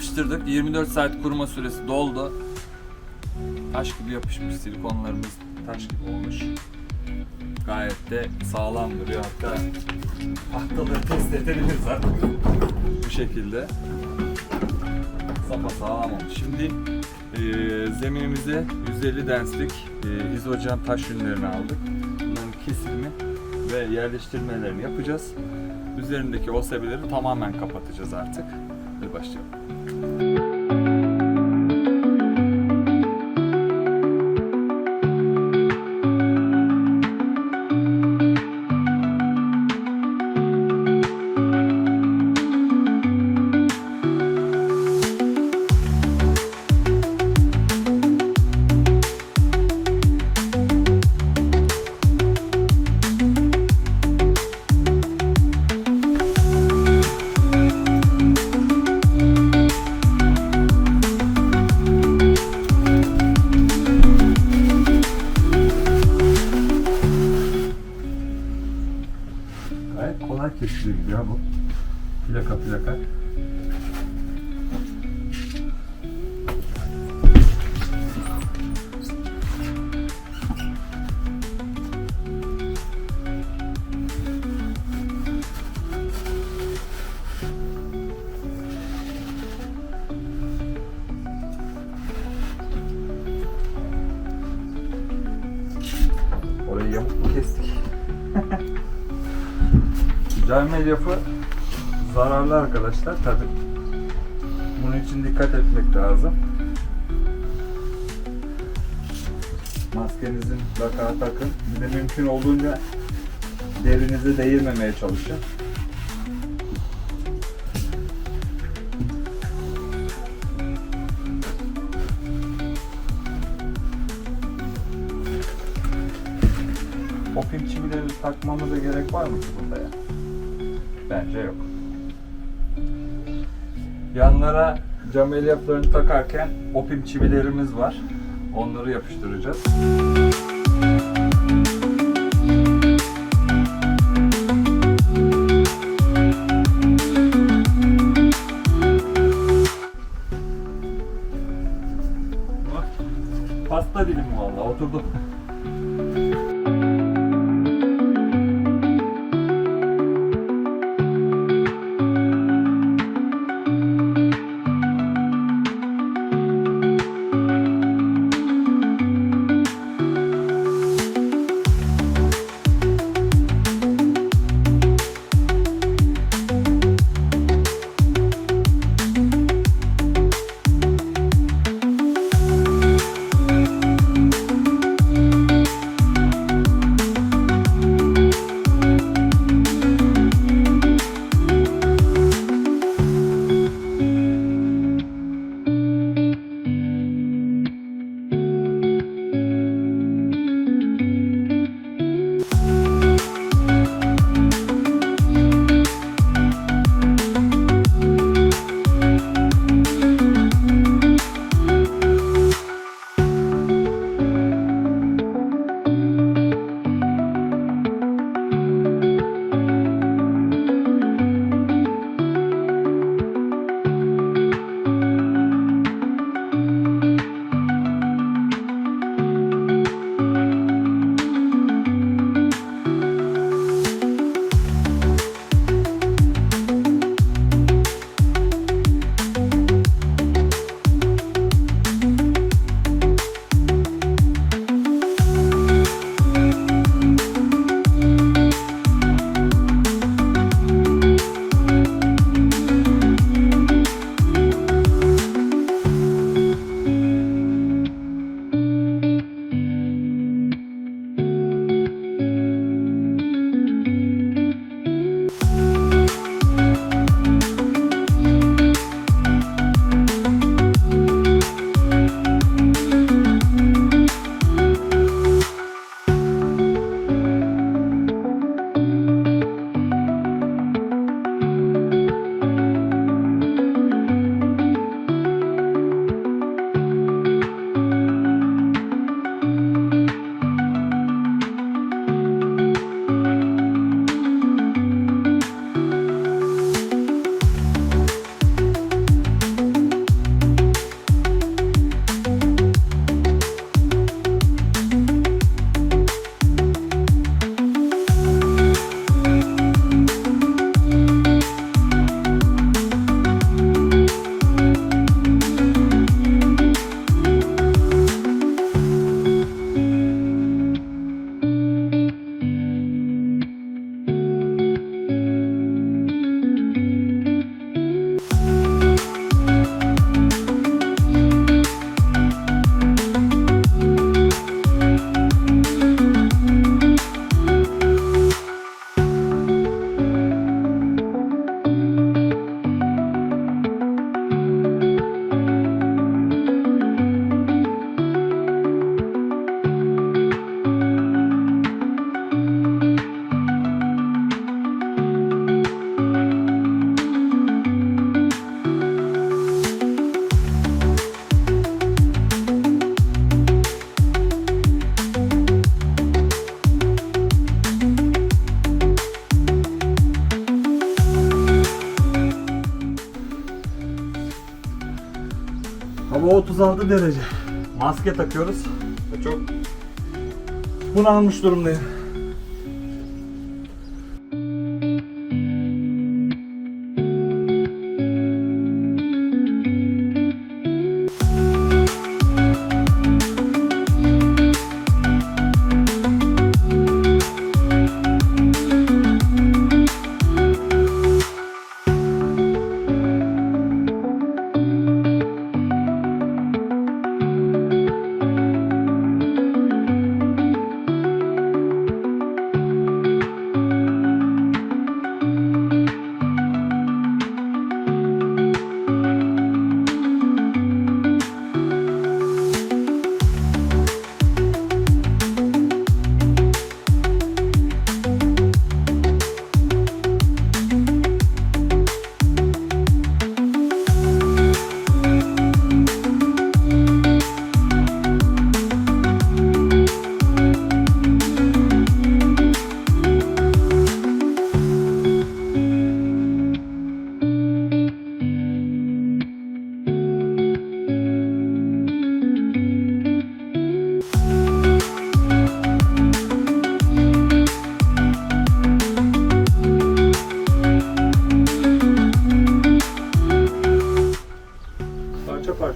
yapıştırdık. 24 saat kuruma süresi doldu. Taş gibi yapışmış. Silikonlarımız taş gibi olmuş. Gayet de sağlam duruyor. Hatta tahtaları test edebiliriz artık. Bu şekilde. Sapa sağlam olmuş. Şimdi e, zeminimize 150 denslik e, izocam taş ünlerini aldık. Bunların kesilimi ve yerleştirmelerini yapacağız. Üzerindeki OSB'leri tamamen kapatacağız artık. Hadi başlayalım. Cam elyafı zararlı arkadaşlar tabi. Bunun için dikkat etmek lazım. Maskenizin mutlaka takın. Bir de mümkün olduğunca derinize değirmemeye çalışın. Opim çivileri takmamıza gerek var mı ki bunda ya? Bence yok. Yanlara cam elyaflarını takarken opim çivilerimiz var. Onları yapıştıracağız. 36 derece. Maske takıyoruz. Çok bunalmış durumdayım.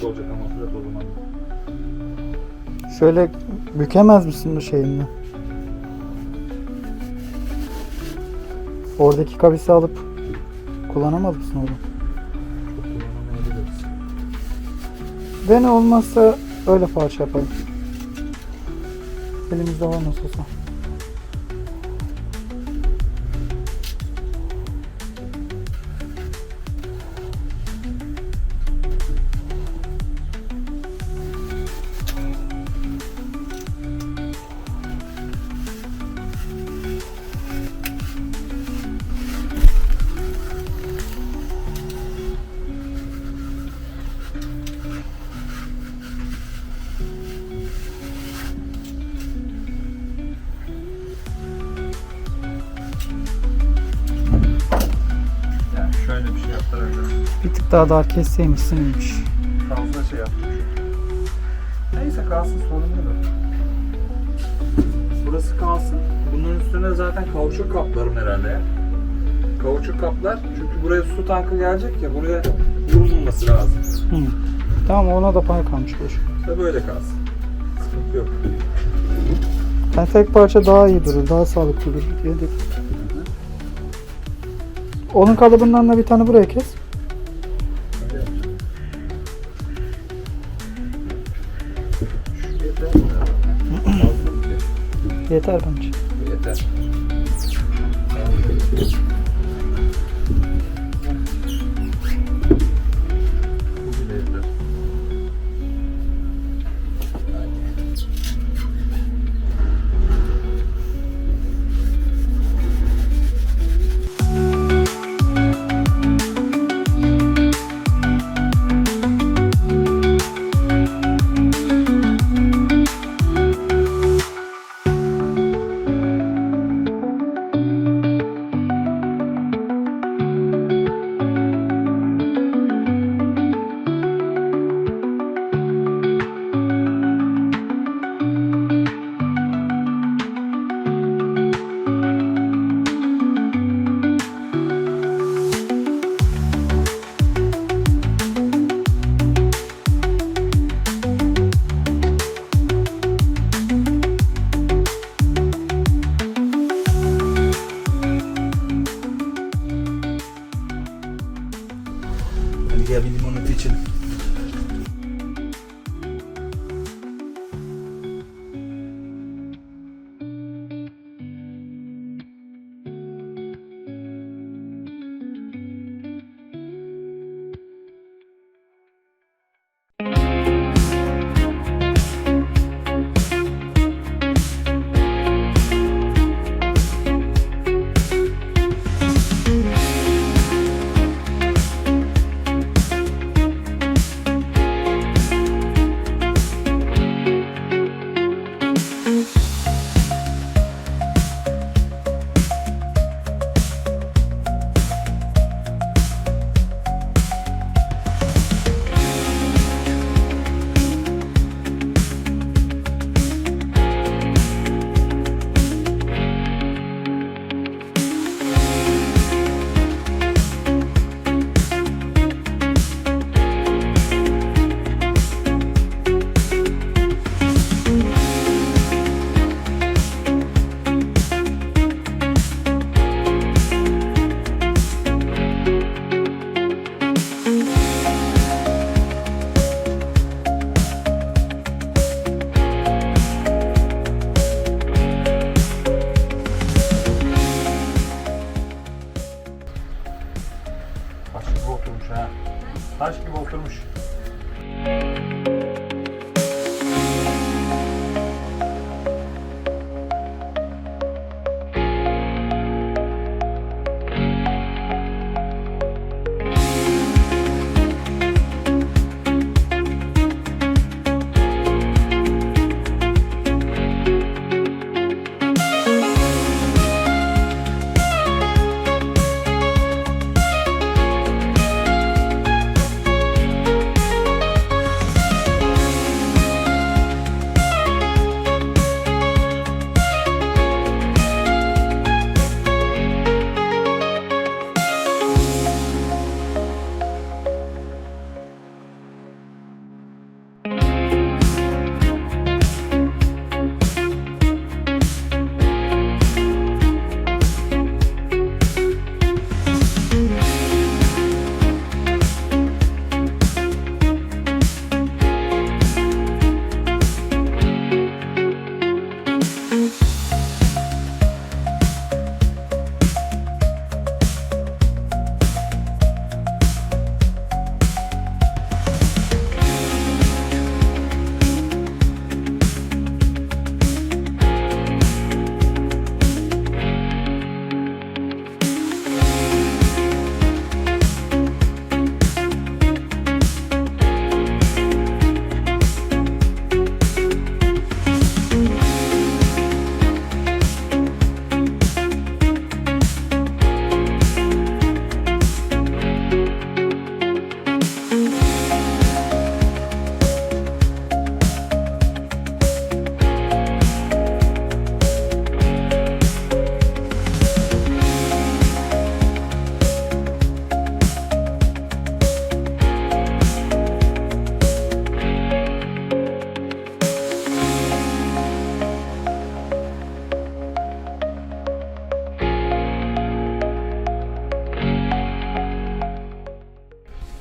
Parça olacak ama Fırat o zaman. Şöyle bükemez misin bu şeyini? Oradaki kabisi alıp kullanamaz mısın kullanamayabiliriz. Dene olmazsa öyle parça yapalım. Elimizde var nasıl olsa. Tık daha dar kesseymişsin iyiymiş. Fazla şey yapmış. Neyse kalsın sorun değil. Burası kalsın. Bunun üstüne zaten kauçuk kaplarım herhalde. Kauçuk kaplar çünkü buraya su tankı gelecek ya buraya vurulmaması lazım. Hı. Tamam ona da pay kalmış boş. İşte böyle kalsın. Sıkıntı yok. Yani tek parça daha iyi durur, daha sağlıklı durur diye dedim. Onun kalıbından da bir tane buraya kes. Yeter bence. Yeter.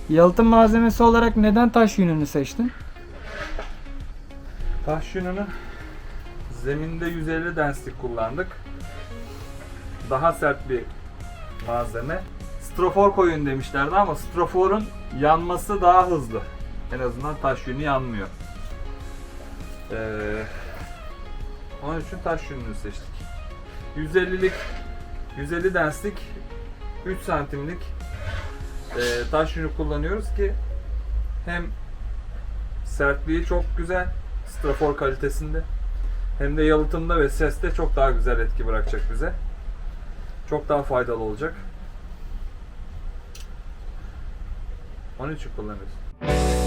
Yalıtım malzemesi olarak neden taş yününü seçtin? Taş yününü zeminde 150 denslik kullandık. Daha sert bir malzeme. Strofor koyun demişlerdi ama stroforun yanması daha hızlı. En azından taş yünü yanmıyor. Ee, onun için taş yününü seçtik. 150'lik 150 denslik 3 santimlik e, taş yünü kullanıyoruz ki hem sertliği çok güzel strafor kalitesinde hem de yalıtımda ve seste çok daha güzel etki bırakacak bize. Çok daha faydalı olacak. Onun için kullanıyoruz.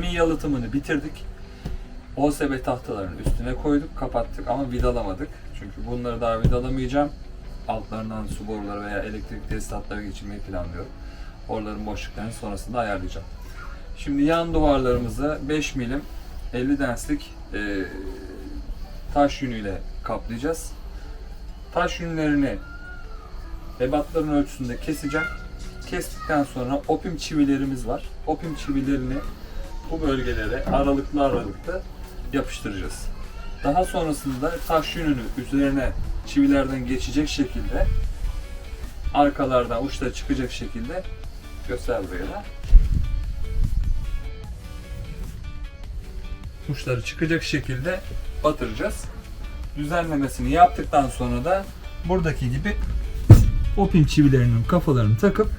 Zemin yalıtımını bitirdik. OSB tahtalarının üstüne koyduk, kapattık ama vidalamadık. Çünkü bunları daha vidalamayacağım. Altlarından su boruları veya elektrik tesisatları geçirmeyi planlıyorum. Oraların boşluklarını sonrasında ayarlayacağım. Şimdi yan duvarlarımızı 5 milim 50 denslik e, taş yünüyle kaplayacağız. Taş yünlerini ebatların ölçüsünde keseceğim. Kestikten sonra opim çivilerimiz var. Opim çivilerini bu bölgelere aralıklı aralıklı yapıştıracağız. Daha sonrasında taş yününü üzerine çivilerden geçecek şekilde arkalardan uçta çıkacak şekilde göster. Uçları çıkacak şekilde batıracağız. Düzenlemesini yaptıktan sonra da buradaki gibi opim çivilerinin kafalarını takıp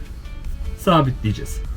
sabitleyeceğiz.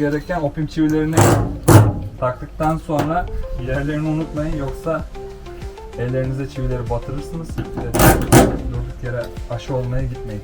Gereken opim çivilerini taktıktan sonra yerlerini unutmayın yoksa ellerinize çivileri batırırsınız. Durduk yere aşı olmaya gitmeyin.